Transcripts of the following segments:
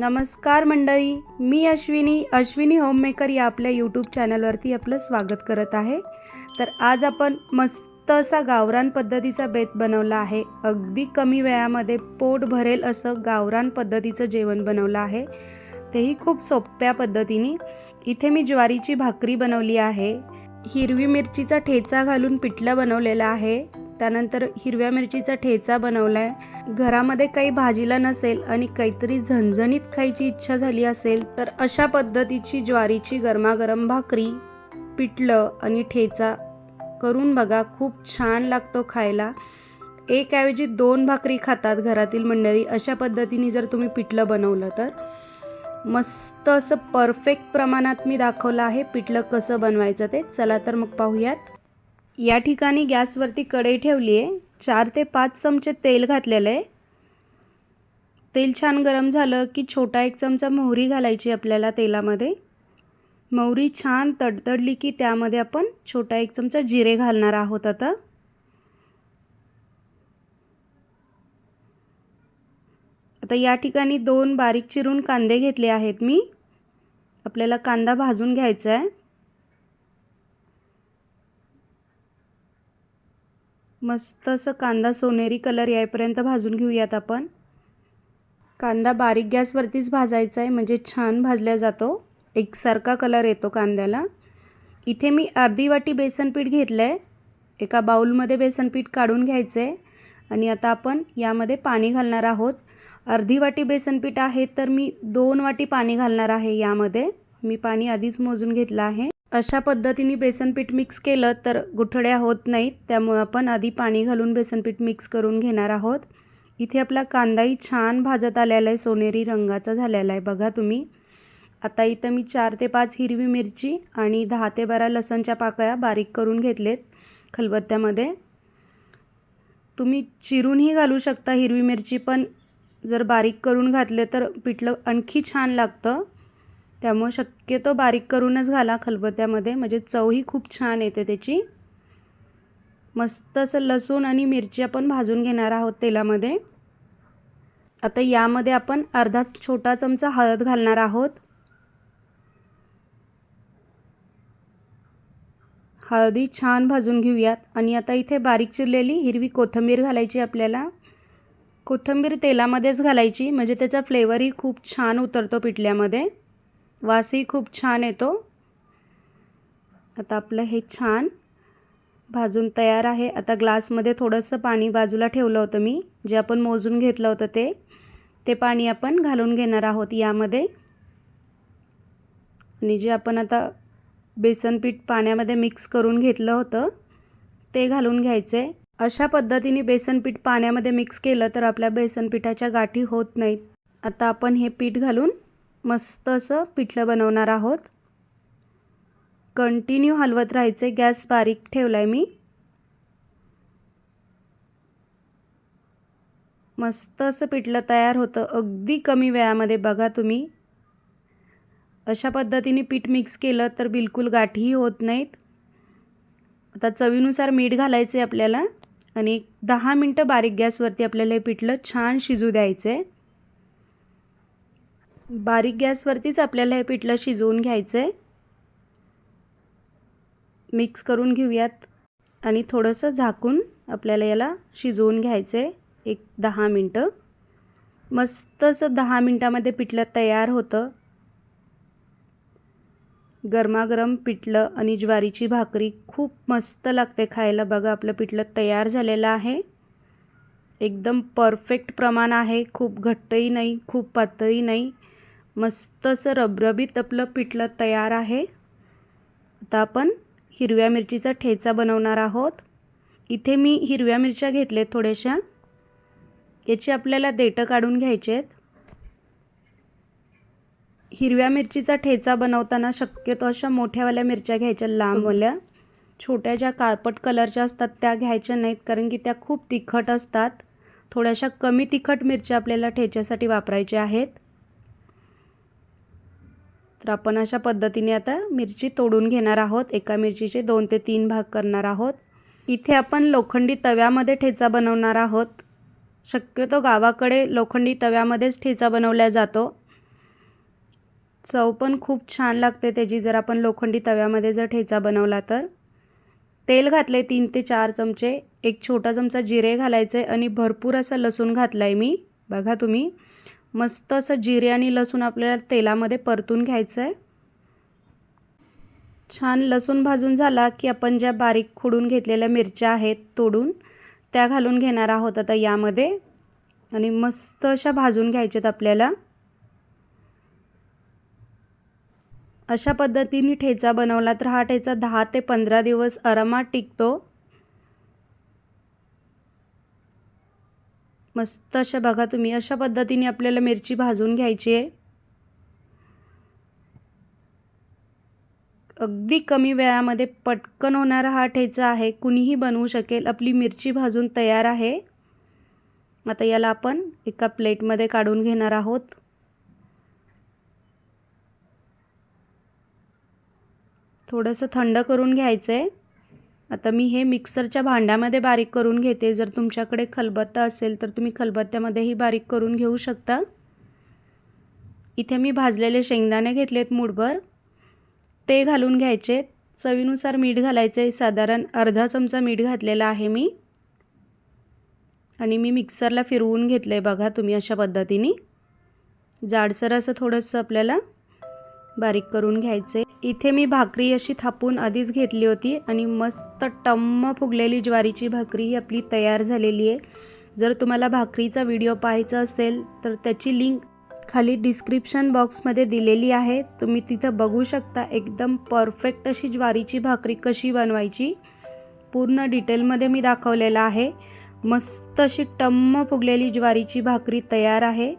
नमस्कार मंडळी मी अश्विनी अश्विनी होममेकर या आपल्या यूट्यूब चॅनलवरती आपलं स्वागत करत आहे. तर आज आपण मस्त असा गावरान पद्धतीचा बेत बनवला आहे. अगदी कमी वेळामध्ये पोट भरेल असं गावरान पद्धतीचं जेवण बनवलं आहे. तेही खूप सोप्या पद्धतीने. इथे मी ज्वारीची भाकरी बनवली आहे. हिरवी मिरचीचा ठेचा घालून पिठलं बनवलेलं आहे. त्यानंतर हिरव्या मिरचीचा ठेचा बनवला आहे घरामध्ये काही भाजीला नसेल आणि काहीतरी झणझणीत खायची इच्छा झाली असेल तर अशा पद्धतीची ज्वारीची गरमागरम भाकरी पिठलं आणि ठेचा करून बघा खूप छान लागतो खायला. एक ऐवजी दोन भाकरी खातात घरातील मंडळी अशा पद्धतीने जर तुम्ही पिठलं बनवलं तर. मस्त असं परफेक्ट प्रमाणात मी दाखवलं आहे पिठलं कसं बनवायचं ते. चला तर मग पाहूयात. या ठिकाणी गॅसवरती कढई ठेवली आहे. चार ते पाच चमचे तेल घातलेलं आहे. तेल छान गरम झालं की छोटा एक चमचा मोहरी घालायची आपल्याला तेलामध्ये. मोहरी छान तडतडली की त्यामध्ये आपण छोटा एक चमचा जिरे घालणार आहोत आता. आता या ठिकाणी दोन बारीक चिरून कांदे घेतले आहेत मी. आपल्याला कांदा भाजून घ्यायचा आहे. मस्त असं कांदा सोनेरी कलर यायपर्यंत भाजून घेऊयात आपण. कांदा बारीक गॅसवरतीच भाजायचा आहे म्हणजे छान भाजल्या जातो. एकसारखा कलर येतो कांद्याला. इथे मी अर्धी वाटी बेसनपीठ घेतलं आहे एका बाऊलमध्ये बेसनपीठ काढून घ्यायचं आहे आणि आता आपण यामध्ये पाणी घालणार आहोत. अर्धी वाटी बेसनपीठ आहे तर मी दोन वाटी पाणी घालणार आहे यामध्ये. मी पाणी आधीच मोजून घेतलं आहे. अशा पद्धतीने बेसनपीठ मिक्स केलं तर गुठड्या होत नाहीत. त्यामुळं आपण आधी पाणी घालून बेसनपीठ मिक्स करून घेणार आहोत. इथे आपला कांदाही छान भाजत आलेला आहे. सोनेरी रंगाचा झालेला आहे बघा तुम्ही. आता इथं मी चार ते पाच हिरवी मिरची आणि दहा ते बारा लसणच्या पाकळ्या बारीक करून घेतलेत खलबत्त्यामध्ये. तुम्ही चिरूनही घालू शकता हिरवी मिरची पण जर बारीक करून घातले तर पिठलं आणखी छान लागतं. त्यामुळे शक्यतो बारीक करूनच घाला खलबत्त्यामध्ये. म्हणजे चवही खूप छान येते त्याची. मस्त असं लसूण आणि मिरची आपण भाजून घेणार आहोत तेलामध्ये. आता यामध्ये आपण अर्धा छोटा चमचा हळद घालणार आहोत. हळदी छान भाजून घेऊयात. आणि आता इथे बारीक चिरलेली हिरवी कोथिंबीर घालायची आपल्याला. कोथिंबीर तेलामध्येच घालायची. म्हणजे त्याचा फ्लेवरही खूप छान उतरतो पिठल्यामध्ये. वासही खूप छान येतो. आता आपलं हे छान भाजून तयार आहे. आता ग्लासमध्ये थोडंसं पाणी बाजूला ठेवलं होतं मी. जे आपण मोजून घेतलं होतं ते ते पाणी आपण घालून घेणार आहोत यामध्ये. आणि जे आपण आता बेसनपीठ पाण्यामध्ये मिक्स करून घेतलं होतं ते घालून घ्यायचे. अशा पद्धतीने बेसनपीठ पाण्यामध्ये मिक्स केलं तर आपल्या बेसन पिठाच्या गाठी होत नाहीत. आता आपण हे पीठ घालून मस्त असं पिठलं बनवणार आहोत. कंटिन्यू हलवत राहायचे. गॅस बारीक ठेवला आहे मी. मस्त असं पिठलं तयार होतं. अगदी कमी वेळामध्ये बघा तुम्ही. अशा पद्धतीने पीठ मिक्स केलं तर बिलकुल गाठीही होत नाहीत. आता चवीनुसार मीठ घालायचे आपल्याला. आणि एक दहा मिनटं बारीक गॅसवरती आपल्याला हे पिठलं छान शिजू द्यायचं आहे बारीक गॅसवरतीच आपल्याला हे पिठलं शिजवून घ्यायचं आहे मिक्स करून घेऊयात. आणि थोडंसं झाकून आपल्याला याला शिजवून घ्यायचं आहे एक दहा मिनटं. मस्त असं दहा मिनटामध्ये पिठलं तयार होतं. गरमागरम पिठलं आणि ज्वारीची भाकरी खूप मस्त लागते खायला. बघा आपलं पिठलं तयार झालेलं आहे. एकदम परफेक्ट प्रमाण आहे. खूप घट्टही नाही खूप पातळही नाही. मस्त असं रबरबीत आपलं पिठलं तयार आहे. आता आपण हिरव्या मिरचीचा ठेचा बनवणार आहोत. इथे मी हिरव्या मिरच्या घेतल्या थोड्याशा. याची आपल्याला देठं काढून घ्यायचे आहेत. हिरव्या मिरचीचा ठेचा बनवताना शक्यतो अशा मोठ्यावाल्या मिरच्या घ्यायच्या लांबवाल्या. छोट्या ज्या काळपट कलरच्या असतात त्या घ्यायच्या नाहीत कारण की त्या खूप तिखट असतात. थोड्याशा कमी तिखट मिरच्या आपल्याला ठेच्यासाठी वापरायच्या आहेत. तर आपण अशा पद्धतीने आता मिरची तोडून घेणार आहोत. एका मिरचीचे दोन ते तीन भाग करणार आहोत. इथे आपण लोखंडी तव्यामध्ये ठेचा बनवणार आहोत. शक्यतो गावाकडे लोखंडी तव्यामध्येच ठेचा बनवला जातो. चव पण खूप छान लागते त्याची जर आपण लोखंडी तव्यामध्ये जर ठेचा बनवला तर. तेल घातले तीन ते चार चमचे. एक छोटा चमचा जिरे घालायचे आणि भरपूर असं लसूण घातलं आहे मी. बघा तुम्ही. मस्त असं जिरे आणि लसूण आपल्याला तेलामध्ये परतून घ्यायचं आहे छान लसूण भाजून झाला की आपण ज्या बारीक खोडून घेतलेल्या मिरच्या आहेत तोडून त्या घालून घेणार आहोत आता यामध्ये. आणि मस्त अशा भाजून घ्यायच्यात आपल्याला. अशा पद्धतीने ठेचा बनवला तर हा ठेचा दहा ते पंधरा दिवस आरामात टिकतो. मस्त अशा बघा तुम्ही अशा पद्धतीने आपल्याला मिरची भाजून घ्यायची आहे. अगदी कमी वेळामध्ये पटकन होणारा हा ठेचा आहे कुणीही बनवू शकेल. आपली मिरची भाजून तयार आहे. आता याला आपण एका प्लेटमध्ये काढून घेणार आहोत. थोडंसं थंड करून घ्यायचं आहे आता मी हे मिक्सरच्या भांड्यामध्ये बारीक करून घेते. जर तुमच्याकडे खलबत्ता असेल तर तुम्ही खलबत्त्यामध्येही बारीक करून घेऊ शकता. इथे मी भाजलेले शेंगदाणे घेतलेत मूठभर. ते घालून घ्यायचे. चवीनुसार मीठ घालायचे. साधारण अर्धा चमचा मीठ घातलेला आहे मी. आणि मी मिक्सरला फिरवून घेतलं आहे बघा तुम्ही अशा पद्धतीने. जाडसर असं थोडंसं आपल्याला बारीक करून घ्यायचे. इथे मी भाकरी अशी थापून आधीच घेतली होती आणि मस्त टम्म फुगलेली ज्वारीची भाकरी ही आपली तयार झालेली आहे. जर तुम्हाला भाकरीचा व्हिडिओ पाहायचा असेल तर त्याची लिंक खाली डिस्क्रिप्शन बॉक्समध्ये दिलेली आहे. तुम्ही तिथं बघू शकता एकदम परफेक्ट अशी ज्वारीची भाकरी कशी बनवायची. पूर्ण डिटेलमध्ये मी दाखवलेलं आहे. मस्त अशी टम्म फुगलेली ज्वारीची भाकरी तयार आहे.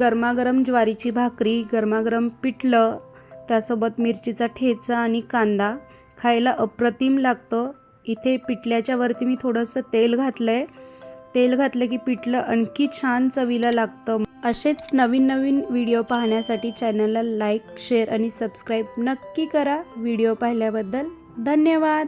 गरमागरम ज्वारीची भाकरी गरमागरम पिठलं त्यासोबत मिरचीचा ठेचा आणि कांदा खायला अप्रतिम लागतं. इथे पिठल्याच्या वरती मी थोडंसं तेल घातलं आहे तेल घातलं की पिठलं आणखी छान चवीला लागतं. असेच नवीन नवीन व्हिडिओ पाहण्यासाठी चॅनलला लाईक शेअर आणि सबस्क्राईब नक्की करा. व्हिडिओ पाहिल्याबद्दल धन्यवाद.